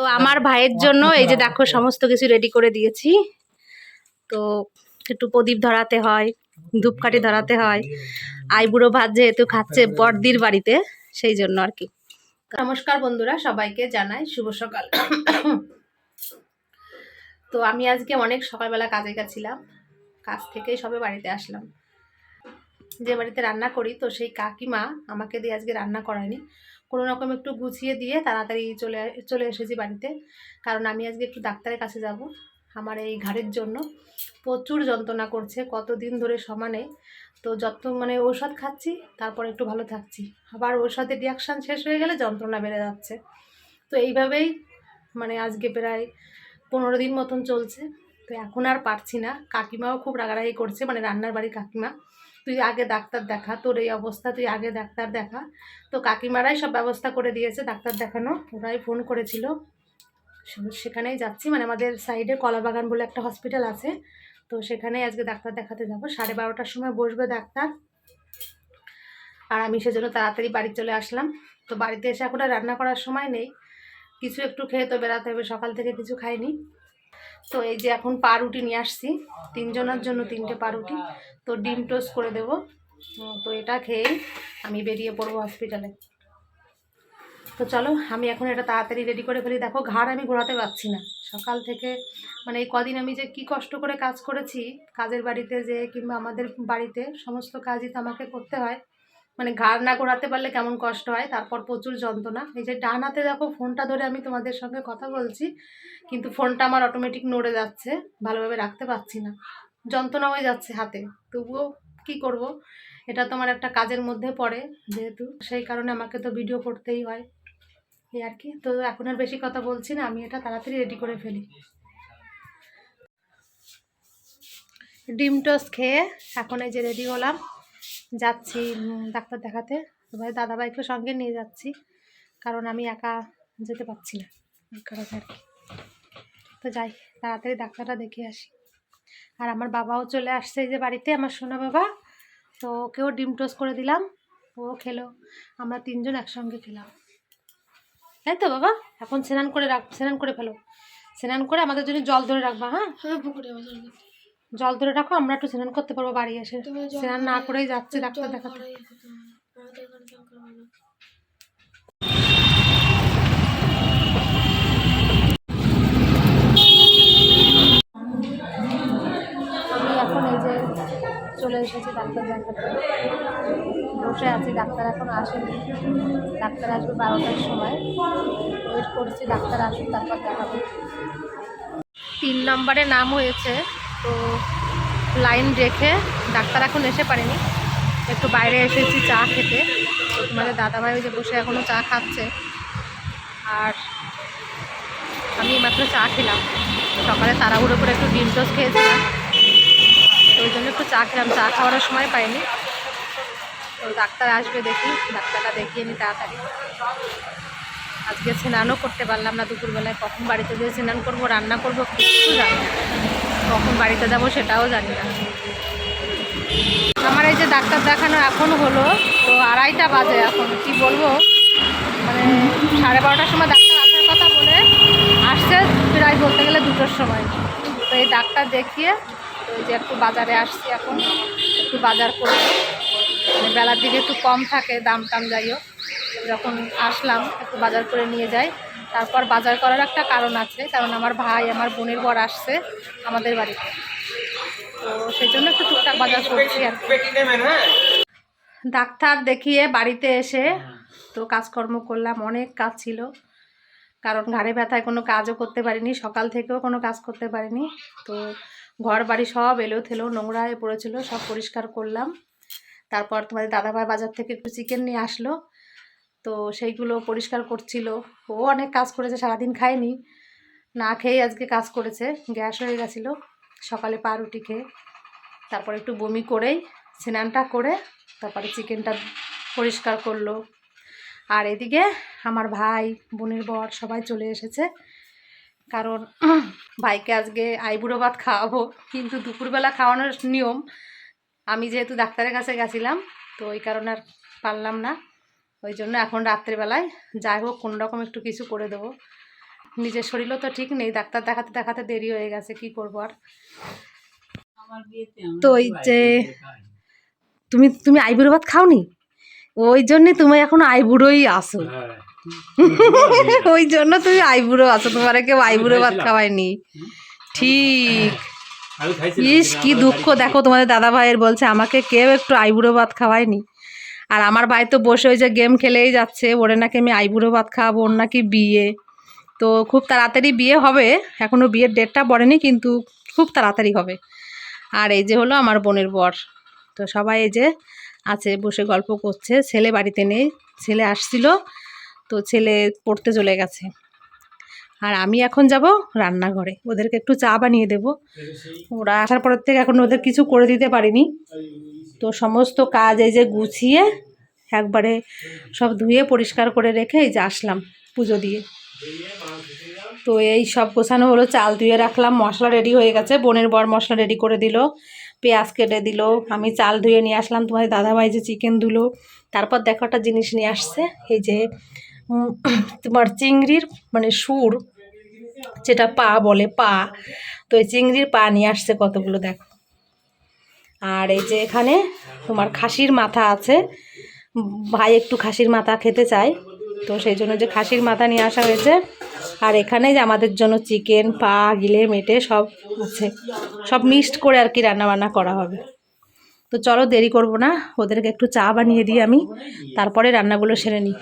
তো আমার ভাইয়ের জন্য এই যে দেখো সমস্ত কিছু রেডি করে দিয়েছি। তো একটু প্রদীপ ধরাতে হয় ধূপকাঠি ধরাতে হয়। আইবুড়ো ভাত যেহেতু খাচ্ছে বড়দির বাড়িতে সেই জন্য আর কি। নমস্কার বন্ধুরা সবাইকে জানাই শুভ সকাল। তো আমি আজকে অনেক সকালবেলা কাজে গেছিলাম। কাজ থেকেই সবে বাড়িতে আসলাম। যে বাড়িতে রান্না করি তো সেই কাকিমা আমাকে দিয়ে আজকে রান্না করায়নি। কোনো রকম একটু গুছিয়ে দিয়ে তাড়াতাড়ি চলে চলে এসেছি বাড়িতে। কারণ আমি আজকে একটু ডাক্তারের কাছে যাব আমার এই ঘাড়ের জন্য। প্রচুর যন্ত্রণা করছে, কতদিন ধরে সমানে। তো যত মানে ঔষধ খাচ্ছি, তারপর একটু ভালো থাকছি। আবার ঔষধের রিয়াকশান শেষ হয়ে গেলে যন্ত্রণা বেড়ে যাচ্ছে। তো এইভাবেই মানে আজকে প্রায় পনেরো দিন মতন চলছে। তো এখন আর পারছি না। কাকিমাও খুব রাগারাগি করছে মানে রান্নার বাড়ির কাকিমা। তুই আগে ডাক্তার দেখা, তোর এই অবস্থা, তুই আগে ডাক্তার দেখা। তো কাকিমারাই সব ব্যবস্থা করে দিয়েছে ডাক্তার দেখানো, ওরাই ফোন করেছিল। সেখানেই যাচ্ছি মানে আমাদের সাইডে কলাবাগান বলে একটা হসপিটাল আছে। তো সেখানেই আজকে ডাক্তার দেখাতে যাব। সাড়ে বারোটার সময় বসবে ডাক্তার। আর আমি সেজন্য তাড়াতাড়ি বাড়ি চলে আসলাম। তো বাড়িতে এসে এখন রান্না করার সময় নেই। কিছু একটু খেয়ে তো বেড়াতে হবে, সকাল থেকে কিছু খাইনি। তো এই যে এখন পাউরুটি নিয়ে আসছি। তিনজনের জন্য তিনটে পাউরুটি। তো ডিম টোস্ট করে দেবো। তো এটা খেয়েই আমি বেরিয়ে পড়ব হসপিটালে তো চলো, আমি এখন এটা তাড়াতাড়ি রেডি করে ফেলি। দেখো, ঘাড় আমি ঘোরাতে পারছি না। সকাল থেকে মানে এই কদিন আমি যে কি কষ্ট করে কাজ করেছি, কাজের বাড়িতে যে কিংবা আমাদের বাড়িতে সমস্ত কাজই তো আমাকে করতে হয়। মানে ঘাড় না ঘোরাতে পারলে কেমন কষ্ট হয়? তারপর প্রচুর যন্ত্রণা। এই যে ডান হাতে দেখো, ফোনটা ধরে আমি তোমাদের সঙ্গে কথা বলছি, কিন্তু ফোনটা আমার অটোমেটিক নড়ে যাচ্ছে, ভালোভাবে রাখতে পারছি না। যন্ত্রণা হয়ে যাচ্ছে হাতে। তবুও কি করব? এটা তোমার একটা কাজের মধ্যে পড়ে যেহেতু, সেই কারণে আমাকে তো ভিডিও করতেই হয়। এই আর কি। তো এখন আর বেশি কথা বলছি না, আমি এটা তাড়াতাড়ি রেডি করে ফেলি। ডিম টোস্ট খেয়ে এখন এই যে রেডি হলাম। যাচ্ছি ডাক্তার দেখাতে। ভাই দাদাভাইকে সঙ্গে নিয়ে যাচ্ছি, কারণ আমি একা যেতে পারছি না। কারণে আর কি। তো যাই, তাড়াতাড়ি ডাক্তারটা দেখে আসি। আর আমার বাবাও চলে আসছে এই যে বাড়িতে, আমার সোনা বাবা। তো ওকেও ডিম টোস্ট করে দিলাম, ও খেলো। আমরা তিনজন একসঙ্গে খেলাম। তাই তো বাবা? এখন স্নান করে রাখ, স্নান করে ফেলো। স্নান করে আমাদের জন্য জল ধরে রাখবা হ্যাঁ? হ্যাঁ পুকুরে। জল ধরে রাখো আমরা একটু স্নান করতে পারব বাড়ি এসে। স্নান না করেই যাচ্ছে ডাক্তার দেখাতে। এখন এই যে চলে এসেছি ডাক্তার দেখাতে। বসে আছি ডাক্তার এখন আসেনি। ডাক্তার আসবে বারোটার সময়। ওয়েট করছি ডাক্তার আসুক তারপর দেখাবো। তিন নম্বরে নাম হয়েছে তো লাইন রেখে ডাক্তার এখন এসে পারেনি। একটু বাইরে এসেছি চা খেতে। তোমাদের দাদাভাই ওই যে বসে এখনও চা খাচ্ছে। আর আমি মাত্র চা খেলাম। সকালে তাড়াহুড়ো করে একটু ডিম টোস খেয়েছিলাম। তো ওই জন্য একটু চা খেলাম। চা খাওয়ার সময় পাইনি। তো ডাক্তার আসবে দেখি। ডাক্তারটা দেখিয়ে নি তাড়াতাড়ি। আজকে স্নানও করতে পারলাম না দুপুরবেলায়। কখন বাড়িতে যেয়ে স্নান করব, রান্না করব কিছু জানি কখন বাড়িতে যাব সেটাও জানি না। আমার এই যে ডাক্তার দেখানো এখন হলো, তো আড়াইটা বাজে এখন, কি বলব? মানে সাড়ে বারোটার সময় ডাক্তার আসার কথা বলে আসছে প্রায় বলতে গেলে দুটোর সময়। তো এই ডাক্তার দেখিয়ে তো যে একটু বাজারে আসছি এখন, একটু বাজার করে। মানে বেলার দিকে একটু কম থাকে, দাম টাম যাই হোক। যখন আসলাম, একটু বাজার করে নিয়ে যাই। তারপর বাজার করার একটা কারণ আছে, কারণ আমার ভাই, আমার বোনের বর আসছে আমাদের বাড়িতে। তো সেই জন্য একটু টুকটাক বাজার করছি আর ডাক্তার দেখিয়ে বাড়িতে এসে তো কাজকর্ম করলাম, অনেক কাজ ছিল। কারণ ঘাড়ে ব্যথায় কোনো কাজও করতে পারিনি, সকাল থেকেও কোনো কাজ করতে পারিনি। তো ঘর বাড়ি সব এলো থেলো নোংরা হয়ে পড়েছিল, সব পরিষ্কার করলাম। তারপর তোমাদের দাদাভাই বাজার থেকে একটু চিকেন নিয়ে আসলো। তো সেইগুলো পরিষ্কার করছিল। ও অনেক কাজ করেছে, সারাদিন খায়নি। না খেয়ে আজকে কাজ করেছে। গ্যাস হয়ে গেছিল। সকালে পাউরুটি খেয়ে তারপর একটু বমি করেই স্নানটা করে তারপরে চিকেনটা পরিষ্কার করল। আর এদিকে আমার ভাই, বোনের বর সবাই চলে এসেছে। কারণ ভাইকে আজকে আইবুড়ো ভাত খাওয়াবো। কিন্তু দুপুরবেলা খাওয়ানোর নিয়ম, আমি যেহেতু ডাক্তারের কাছে গেছিলাম, তো ওই কারণে আর পারলাম না। ওই জন্য এখন রাত্রেবেলায় যাই হোক কোনো রকম একটু কিছু করে দেবো। নিজের শরীরও তো ঠিক নেই ডাক্তার দেখাতে দেখাতে দেরি হয়ে গেছে কি করব আর? তো ওই যে- তুমি তুমি আইবুড়ো ভাত খাওনি? ওই জন্যে তুমি এখন আইবুড়োই আসো হ্যাঁ। ওই জন্য তুমি আইবুড়ো আছো তোমার কেউ আইবুড়ো ভাত খাওয়ায়নি। ঠিক। ইস কি দুঃখ দেখো তোমাদের দাদা ভাইয়ের বলছে আমাকে কেউ একটু আইবুড়ো ভাত খাওয়ায়নি। আর আমার ভাই তো বসে ওই যে গেম খেলেই যাচ্ছে। ওরে নাকি আমি আইবুড়ো ভাত খাওয়াবো ওর নাকি বিয়ে। তো খুব তাড়াতাড়ি বিয়ে হবে। এখনও বিয়ের ডেটটা পড়েনি, কিন্তু খুব তাড়াতাড়ি হবে। আর এই যে হলো আমার বোনের বর। তো সবাই এই যে আছে, বসে গল্প করছে। ছেলে বাড়িতে নেই, ছেলে আসছিল, তো ছেলে পড়তে চলে গেছে। আর আমি এখন যাব রান্নাঘরে। ওদেরকে একটু চা বানিয়ে দেবো। ওরা আসার পরের থেকে এখন ওদের কিছু করে দিতে পারিনি। তো সমস্ত কাজ এই যে গুছিয়ে একবারে সব ধুয়ে পরিষ্কার করে রেখে এই যে আসলাম পুজো দিয়ে। তো এই সব গোছানো হলো, চাল ধুয়ে রাখলাম, মশলা রেডি হয়ে গেছে, বোনের বর মশলা রেডি করে দিল, পেঁয়াজ কেটে দিল, আমি চাল ধুয়ে নিয়ে আসলাম তোমার দাদাভাই যে চিকেন ধুলো তারপর দেখো একটা জিনিস নিয়ে আসছে, এই যে তোমার চিংড়ির মানে সুর, যেটা পা বলে পা, তো এই চিংড়ির পা নিয়ে আসছে কতগুলো দেখো। আর এই যে এখানে তোমার খাসির মাথা আছে। ভাই একটু খাসির মাথা খেতে চায়, তো সেই জন্য যে খাসির মাথা নিয়ে আসা হয়েছে। আর এখানে যে আমাদের জন্য চিকেন, পা, গিলে, মেটে সব আছে। সব মিক্সড করে আর কি রান্নাবান্না করা হবে। তো চলো দেরি করব না, ওদেরকে একটু চা বানিয়ে দিই আমি, তারপরে রান্নাগুলো সেরে নিই।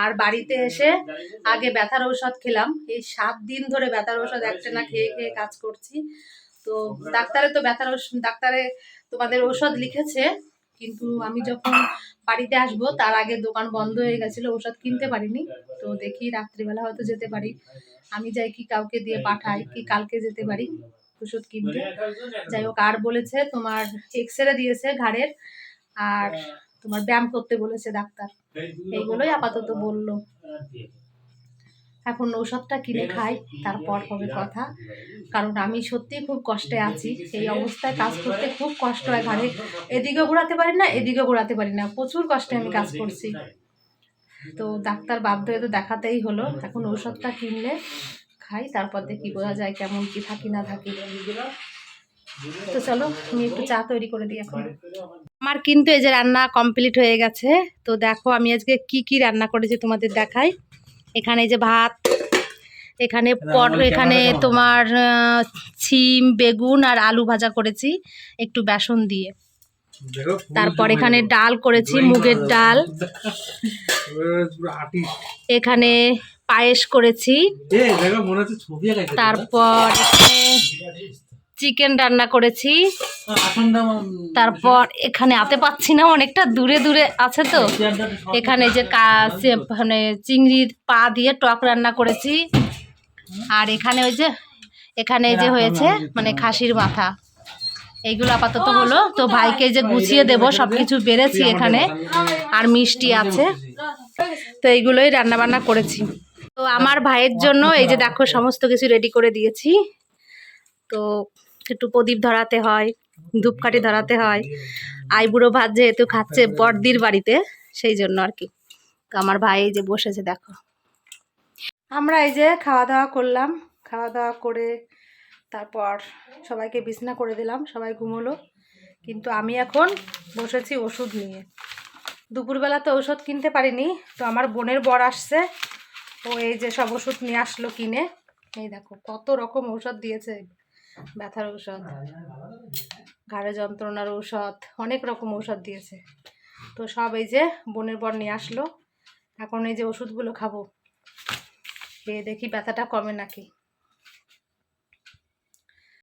আর বাড়িতে এসে আগে ব্যথার ঔষধ খেলাম। এই সাত দিন ধরে ব্যথার ঔষধ একটা না খেয়ে খেয়ে কাজ করছি। তো ডাক্তারে তো ব্যথার ডাক্তারে তোমাদের ঔষধ লিখেছে, কিন্তু আমি যখন বাড়িতে আসব, তার আগে দোকান বন্ধ হয়ে গেছিল ওষুধ কিনতে পারিনি। তো দেখি রাত্রিবেলা হয়তো যেতে পারি। আমি যাই কি কাউকে দিয়ে পাঠাই, কি কালকে যেতে পারি ওষুধ কিনতে। যাই হোক, আর বলেছে তোমার এক্স রে দিয়েছে ঘাড়ের, আর তোমার ব্যায়াম করতে বলেছে ডাক্তার। এইগুলোই আপাতত বলল। এখন ঔষধটা কিনে খাই তারপর হবে কথা। কারণ আমি সত্যিই খুব কষ্টে আছি এই অবস্থায় কাজ করতে খুব কষ্ট হয় ঘাড়ে। এদিকেও ঘোরাতে পারি না এদিকেও ঘোরাতে পারি না প্রচুর কষ্টে আমি কাজ করছি। তো ডাক্তার বাধ্য হয়ে তো দেখাতেই হলো এখন ঔষধটা কিনলে খাই তারপর দেখি বোঝা যায় কেমন কি থাকি না থাকি। তো চলো আমি একটু চা তৈরি করে দিই এখন। আমার কিন্তু এই যে রান্না কমপ্লিট হয়ে গেছে তো দেখো আমি আজকে কি কি রান্না করেছি তোমাদের দেখাই। এখানে যে ভাত এখানে পট এখানে তোমার ছিম বেগুন আর আলু ভাজা করেছি একটু বেসন দিয়ে। তারপর এখানে ডাল করেছি মুগের ডাল। এখানে পায়েস করেছি। তারপর এখানে চিকেন রান্না করেছি। তারপর এখানে আতে পাচ্ছি না অনেকটা দূরে দূরে আছে তো। এখানে যে মানে চিংড়ির পা দিয়ে টক রান্না করেছি। আর এখানে ওই যে এখানে এই যে হয়েছে মানে খাসির মাথা। এইগুলো আপাতত হলো। তো ভাইকে যে গুছিয়ে দেব সব কিছু বেড়েছি এখানে। আর মিষ্টি আছে। তো এইগুলোই রান্না বান্না করেছি। তো আমার ভাইয়ের জন্য এই যে দেখো সমস্ত কিছু রেডি করে দিয়েছি। তো একটু প্রদীপ ধরাতে হয়, ধূপকাঠি ধরাতে হয়। আইবুড়ো ভাত যেহেতু খাচ্ছে বড়দির বাড়িতে, সেই জন্য আর কি। তো আমার ভাই এই যে বসেছে, দেখো। আমরা এই যে খাওয়া দাওয়া করলাম। খাওয়া দাওয়া করে তারপর সবাইকে বিছনা করে দিলাম, সবাই ঘুমোলো। কিন্তু আমি এখন বসেছি ওষুধ নিয়ে। দুপুরবেলা তো ওষুধ কিনতে পারিনি, তো আমার বোনের বর আসছে। ও এই যে সব ওষুধ নিয়ে আসলো কিনে। এই দেখো, কত রকম ওষুধ দিয়েছে। ব্যথার ঔষধ, ঘাড়ে যন্ত্রণার ঔষধ, অনেক রকম ঔষধ দিয়েছে। তো সব এই যে বোনের বর নিয়ে আসলো। এখন এই যে ওষুধগুলো খাব। খেয়ে দেখি ব্যথাটা কমে নাকি।